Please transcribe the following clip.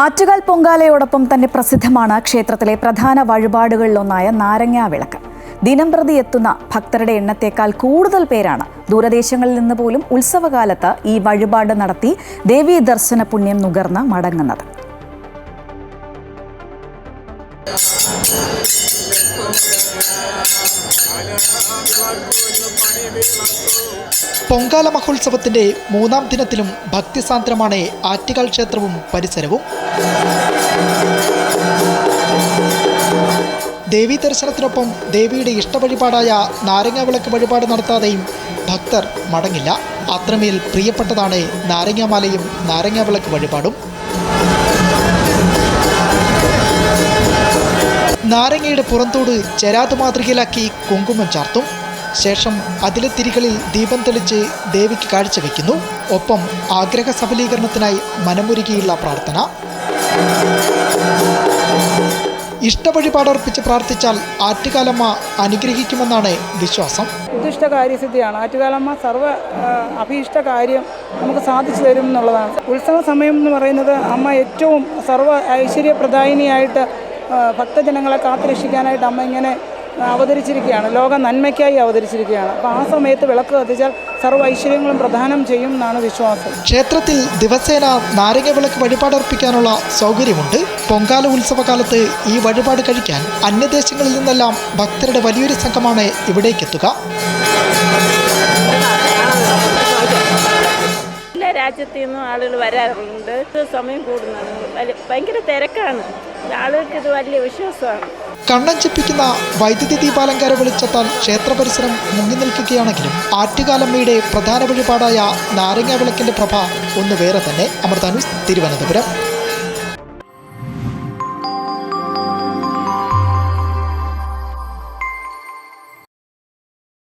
ആറ്റുകാൽ പൊങ്കാലയോടൊപ്പം തന്നെ പ്രസിദ്ധമാണ് ക്ഷേത്രത്തിലെ പ്രധാന വഴിപാടുകളിലൊന്നായ നാരങ്ങാ വിളക്ക്. ദിനം പ്രതി എത്തുന്ന ഭക്തരുടെ എണ്ണത്തേക്കാൾ കൂടുതൽ പേരാണ് ദൂരദേശങ്ങളിൽ നിന്ന് പോലും ഉത്സവകാലത്ത് ഈ വഴിപാട് നടത്തി ദേവീ ദർശന പുണ്യം നുകർന്ന് മടങ്ങുന്നത്. പൊങ്കാല മഹോത്സവത്തിന്റെ മൂന്നാം ദിനത്തിലും ഭക്തിസാന്ദ്രമാണ് ആറ്റുകാൽ ക്ഷേത്രവും പരിസരവും. ദേവീ ദർശനത്തിനൊപ്പം ദേവിയുടെ ഇഷ്ടവഴിപാടായ നാരങ്ങ വിളക്ക് വഴിപാട് നടത്താതെയും ഭക്തർ മടങ്ങില്ല. അത്രമേൽ പ്രിയപ്പെട്ടതാണ് നാരങ്ങാമാലയും നാരങ്ങ വിളക്ക് വഴിപാടും. നാരങ്ങയുടെ പുറന്തോട് ചെരാത് മാതൃകയിലാക്കി കുങ്കുമം ചാർത്തും. ശേഷം അതിലെ തിരികളിൽ ദീപം തെളിച്ച് ദേവിക്ക് കാഴ്ചവെക്കുന്നു ഒപ്പം ആഗ്രഹ സഫലീകരണത്തിനായി മനമുരുകിയുള്ള പ്രാർത്ഥന. ഇഷ്ടവഴിപാടർപ്പിച്ച് പ്രാർത്ഥിച്ചാൽ ആറ്റുകാലമ്മ അനുഗ്രഹിക്കുമെന്നാണ് വിശ്വാസം. ഉദ്ദിഷ്ട കാര്യസിദ്ധിയാണ്. ആറ്റുകാലമ്മ സർവ അഭീഷ്ട കാര്യം നമുക്ക് സാധിച്ചു തരും എന്നുള്ളതാണ്. ഉത്സവ സമയം എന്ന് പറയുന്നത് അമ്മ ഏറ്റവും സർവ ഐശ്വര്യപ്രദായിനിയായിട്ട് ഭക്തജനങ്ങളെ കാത്തുരക്ഷിക്കാനായിട്ട് അമ്മ ഇങ്ങനെ അവതരിച്ചിരിക്കുകയാണ്. ലോക നന്മയ്ക്കായി അവതരിച്ചിരിക്കുകയാണ്. അപ്പോൾ ആ സമയത്ത് വിളക്ക് കത്തിച്ചാൽ സർവ ഐശ്വര്യങ്ങളും പ്രദാനം ചെയ്യും എന്നാണ് വിശ്വാസം. ക്ഷേത്രത്തിൽ ദിവസേന നാരങ്ങ വിളക്ക് വഴിപാടർപ്പിക്കാനുള്ള സൗകര്യമുണ്ട്. പൊങ്കാല ഉത്സവകാലത്ത് ഈ വഴിപാട് കഴിക്കാൻ അന്യദേശങ്ങളിൽ നിന്നെല്ലാം ഭക്തരുടെ വലിയൊരു സംഘമാണ് ഇവിടേക്കെത്തുക. രാജ്യത്തു നിന്നും ആളുകൾ വരാറുണ്ട്. സമയം കൂടുന്നത് ഭയങ്കര തിരക്കാണ്. ആളുകൾക്ക് ഇത് വലിയ വിശ്വാസമാണ്. കണ്ണൻ ചെപ്പിക്കുന്ന വൈദ്യുതി ദീപാലങ്കാര വെളിച്ചത്താൽ ക്ഷേത്ര പരിസരം മുങ്ങി നിൽക്കുകയാണെങ്കിലും ആറ്റുകാലമ്മയുടെ പ്രധാന വഴിപാടായ നാരങ്ങ വിളക്കിന്റെ പ്രഭ ഒന്ന് വേറെ തന്നെ. അമൃതാനുസ് തിരുവനന്തപുരം.